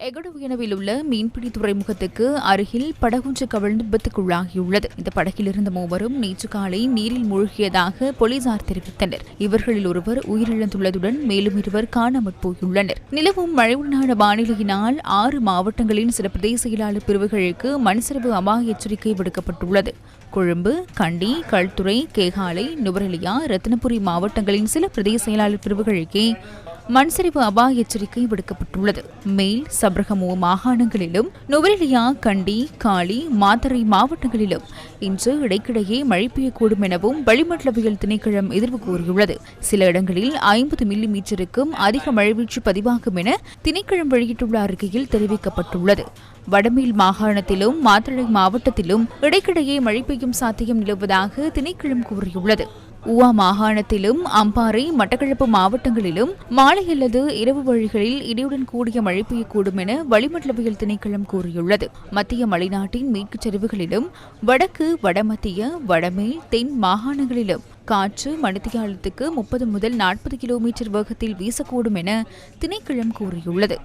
எகடுவியனவில் உள்ள மீன்பிடி துறைமுகத்துக்கு அருகில் படகொன்று கவிழ்ந்து விபத்துக்குள்ளாகியுள்ளது. இந்த படகில் இருந்த மூவரும் நேற்று காலை நீரில் மூழ்கியதாக போலீசார் தெரிவித்தனர். இவர்களில் ஒருவர் உயிரிழந்துள்ளதுடன் மேலும் இருவர் காணாமற் போயுள்ளனர். நிலவும் மழையுடனான வானிலையினால் ஆறு மாவட்டங்களின் சில பிரதேச செயலாளர் பிரிவுகளுக்கு மண்சரிவு அபாய எச்சரிக்கை விடுக்கப்பட்டுள்ளது. கொழும்பு கண்டி கல்துறை கேகாலை நுவரெலியா ரத்தினபுரி மாவட்டங்களின் சில பிரதேச செயலாளர் பிரிவுகளுக்கே மண்சரிவு அபாய எச்சரிக்கை விடுக்கப்பட்டுள்ளது. மேல் சபரகமோ மாகாணங்களிலும் நுவரெலியா கண்டி காலி மாத்தறை மாவட்டங்களிலும் இன்று இடைக்கிடையே மழை பெய்யக்கூடும் எனவும் வளிமண்டலவியல் திணைக்களம் எதிர்வு கூறியுள்ளது. சில இடங்களில் ஐம்பது மில்லி மீட்டருக்கும் அதிக மழைவீழ்ச்சி பதிவாகும் என திணைக்களம் வெளியிட்டுள்ள அறிக்கையில் தெரிவிக்கப்பட்டுள்ளது. வடமேல் மாகாணத்திலும் மாத்தளை மாவட்டத்திலும் இடைக்கிடையே மழை பெய்யும் சாத்தியம் நிலவுவதாக திணைக்களம் கூறியுள்ளது. உவா மாகாணத்திலும் அம்பாறை மட்டக்களப்பு மாவட்டங்களிலும் மாலை அல்லது இரவு வழிகளில் இடியுடன் கூடிய மழை பெய்யக்கூடும் என வளிமண்டலவியல் திணைக்களம் கூறியுள்ளது. மத்திய மலைநாட்டின் மேற்குச் சரிவுகளிலும் வடக்கு வடமத்திய வடமேல் தென் மாகாணங்களிலும் காற்று மணித்தியாலத்துக்கு முப்பது முதல் நாற்பது கிலோமீட்டர் வேகத்தில் வீசக்கூடும் என திணைக்களம் கூறியுள்ளது.